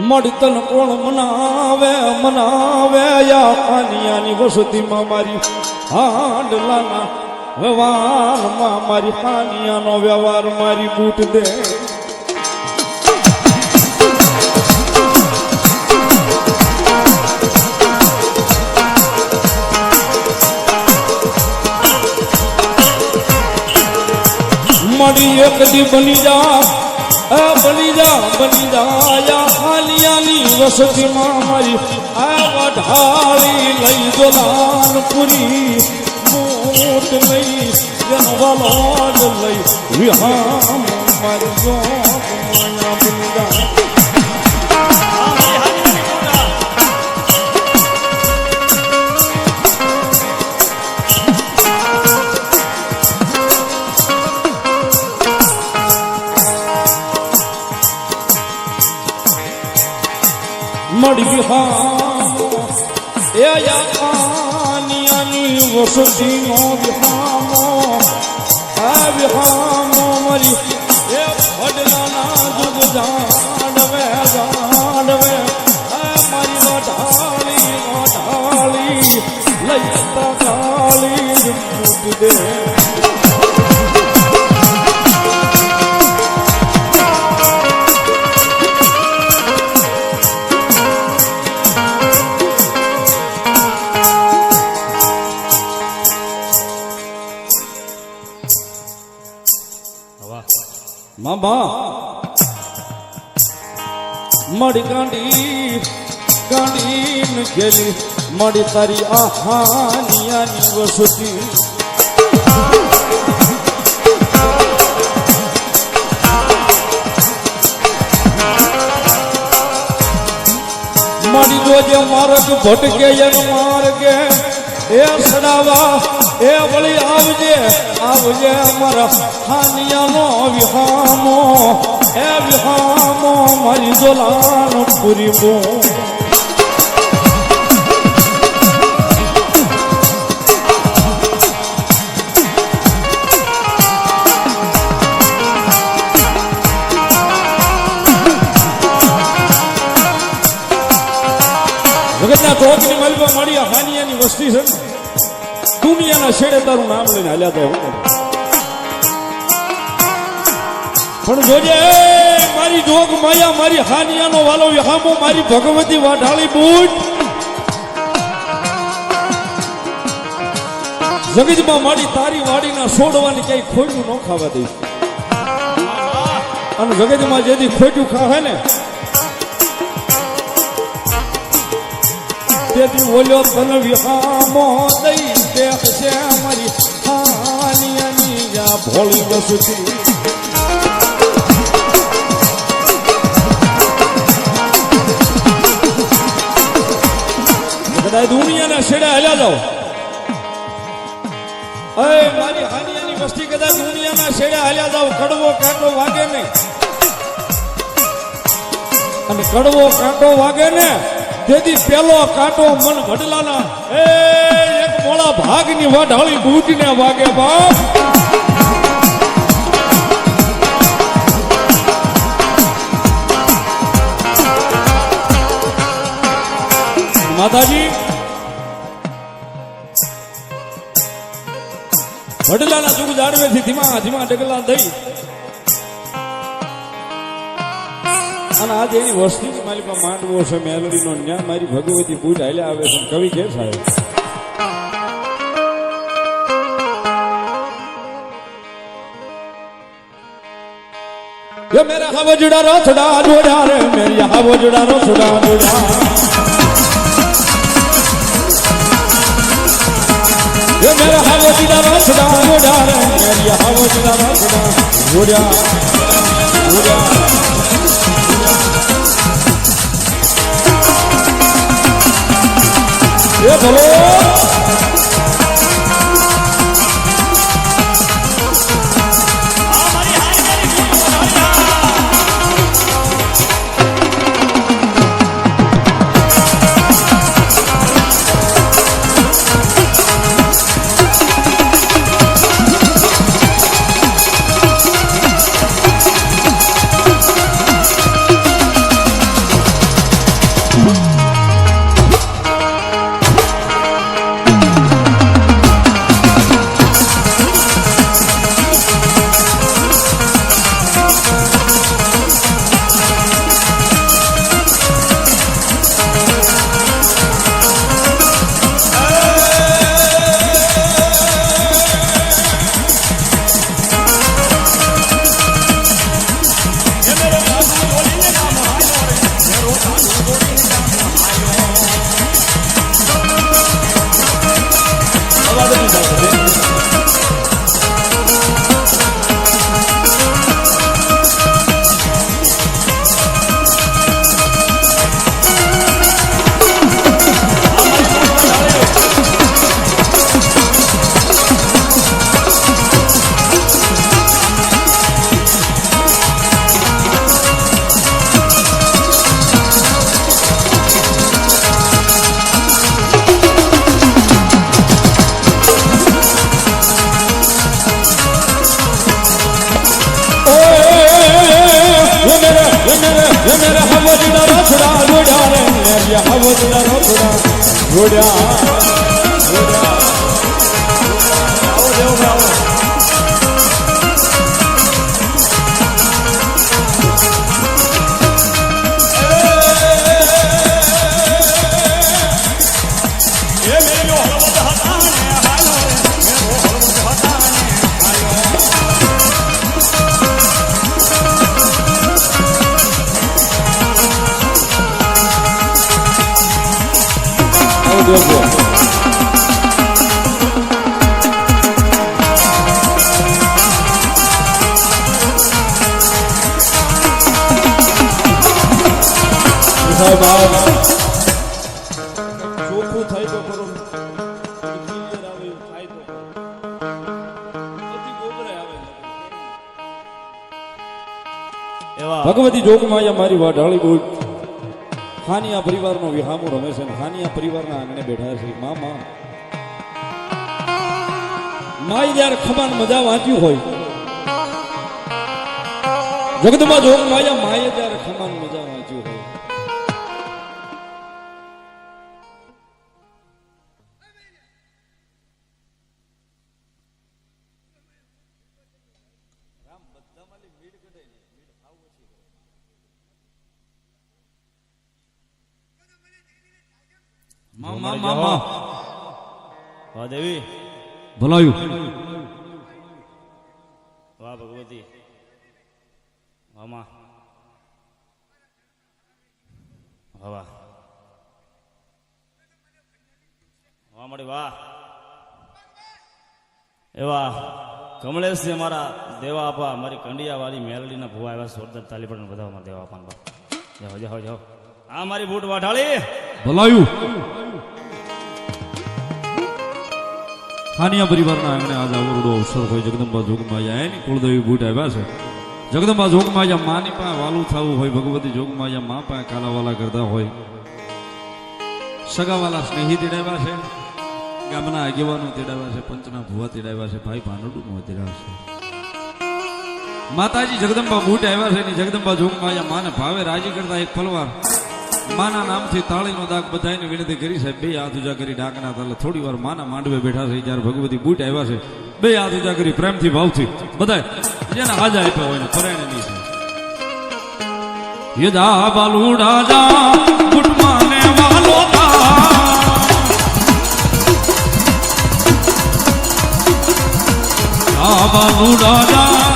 મળતન કોણ મનાવે મનાવે યા પાનિયાની વસતીમાં મારી હાંડલાના વ્યવહારમાં મારી પાનિયાનો વ્યવહાર મારી બૂટ દે. મડી એક દી બની જા બની જા બની જા. હાલિયાની વસતીમાં મારી આ વઢારી લઈ દોલાન મોત લઈ જનવાલો જ લઈ વિહામ મારી જો બની મળી વિહામો એ યાનિયાની વસતીનો વિહામો આ વિહામો મામા મળી ગાંડી ગાંડી ખેલી મળી તારી આહાનિયાની વસતી મળી જોજે માર્ગ ભટકે માર્ગે એ સડાવા એ વળી આવજે આવજે અમારા હાનિયાનો વિહામો, એ વિહામો મારી દોલાનો પૂરી બો જગતના ચોકની મલબા મળી હાનિયાની વસ્તી છે ને. દુનિયાના છેડે તારું નામ લઈને હાલ્યા તો પણ જોજે મારી જોગ માયા, મારી હાનિયાનો વાલો વિહામો મારી ભગવતી વાઢાળી બૂટ. જગતમાં મારી તારી વાડીના છોડવાની ક્યાંય ખોટું ન ખાવા દઈશ. અને જગતમાં જેથી ખોટું ખાવે ને, તેથી બોલ્યો તન વિહામો દઈ કદાચ દુનિયાના છેડે હાલ્યા જાઓ. મારી હાનિયાની વસ્તી કદાચ દુનિયાના છેડે હાલ્યા જાઓ. કડવો કાંટો વાગે નહીં. અને કડવો કાંટો વાગે ને તેથી પેલો કાંટો મન વડલાના. એ મોળા ભાગની વાઢાળી બૂટીને વાગે બાપ. માતાજી, વડલાના જુગ જાડવેથી ધીમા ધીમા ડગલા દઈ અને આજે એની વસ્તીની માલિકા માંડવો છે, મેલડીનો ન્યા મારી ભગવતી પૂજા હાલ્યા આવે છે કવિ કે સાહેબ. ये मेरा हवा जुड़ा रो छुड़ा जुड़ा रे मेरी हवा जुड़ा रो छुड़ा जुड़ा ये मेरा हवा जुड़ा रो छुड़ा जुड़ा रे मेरी हवा जुड़ा रो छुड़ा जुड़ा जुड़ा આવજડા રોથડા ગોડા રે આવજડા રોથડા ગોડા ગોબરાય આવે એવા ભગવતી જોગમાયા મારી વાઢાળી બોલ. ખાનિયા પરિવારનો વિહામો રમે છે અને ખાનિયા પરિવારના આંગણે બેઠા છે. મામા મા માઈ જ્યારે ખમાન મજા વાંચ્યું હોય. જગદમાં જોગમાયા માએ જ્યારે વાહ દેવી. ભલાયું વાહ ભગવતી. વાહમાં. વાહ વાહ. મળી વાહ. એવા કમલેશ મારા દેવા આપા. મારી કંડિયા વાળી મેલડીના ભુવા એવા સોરદાર તાલીપણ બધા મારા દેવા આપા જાઓ જાઓ જાઓ. આ મારી બૂટ વાઢાળી. ભલાયું ખાનિયા પરિવારના આંગણે આજ આવરડો અવસર હોય. જગદંબા જોગમાયા એની કુળદેવી બૂટ આવ્યા છે. જગદંબા જોગમાયા માની પાસે વાલું થવું હોય, ભગવતી જોગમાયા મા પાસે કાલાવાલા કરતા હોય. સગાવાલા સ્નેહી તેડાવ્યા છે. ગામના આગેવાનો તેડાવ્યા છે. પંચના ભુવા તેડાવ્યા છે. ભાઈ ભાનુડું તેડાવ્યા છે. માતાજી જગદંબા બૂટ આવ્યા છે. ને જગદંબા જોગમાયા માને ભાવે રાજી કરતા એક ફલવાર માના નામથી તાળીનો દાગ બધાને વિનંતી કરી સાહેબ બે હાથ ઉજા કરી ડાકના તાલે થોડી વાર માના માંડવે બેઠા છે જ્યારે ભગવતી બૂટ આવ્યા છે. બે હાથ ઉજા કરી પ્રેમથી ભાવથી બધા જેને હાજા આપ્યા હોય ને પરાયણ નહીં છે યદા બાલુડા જા ગુટમાને વાલો તા બાલુડા જા